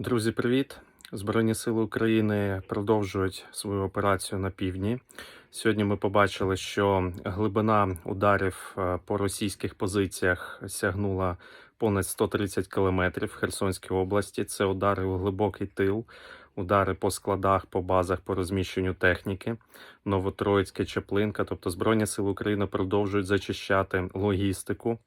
Друзі, привіт! Збройні сили України продовжують свою операцію на півдні. Сьогодні ми побачили, що глибина ударів е, по російських позиціях сягнула понад 130 кілометрів в Херсонській області. Це удари у глибокий тил, удари по складах, по базах, по розміщенню техніки, Новотроїцьке, Чеплинка. Тобто Збройні сили України продовжують зачищати логістику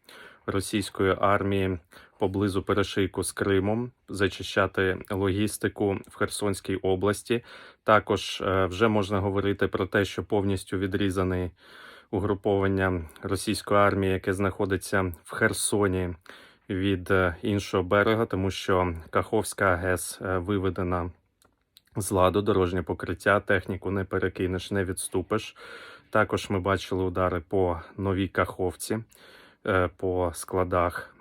російської армії поблизу перешийку з Кримом, зачищати логістику в Херсонській області. Також е, вже можна говорити про те, що повністю відрізаний угруповання російської армії, яке знаходиться в Херсоні від е, іншого берега, тому що Каховська ГЕС е, виведена з ладу, дорожнє покриття, техніку не перекинеш, не відступиш. Також ми бачили удари по новій Каховці, по складах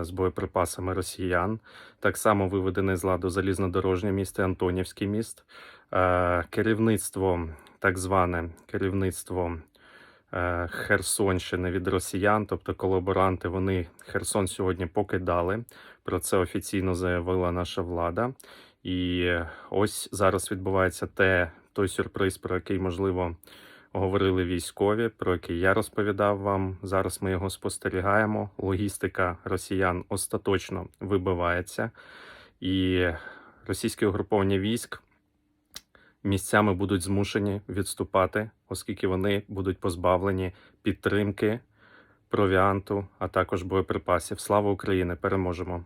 з боєприпасами росіян. Так само виведений з ладу залізнодорожнє місто, Антонівський міст. Е, Керівництво, так зване керівництво е, Херсонщини від росіян, тобто колаборанти, вони Херсон сьогодні покидали. Про це офіційно заявила наша влада. І ось зараз відбувається те, той сюрприз, про який, можливо, говорили військові, про який я розповідав вам. Зараз ми його спостерігаємо. Логістика росіян остаточно вибивається, і російське угруповання військ місцями будуть змушені відступати, оскільки вони будуть позбавлені підтримки, провіанту, а також боєприпасів. Слава Україні! Переможемо!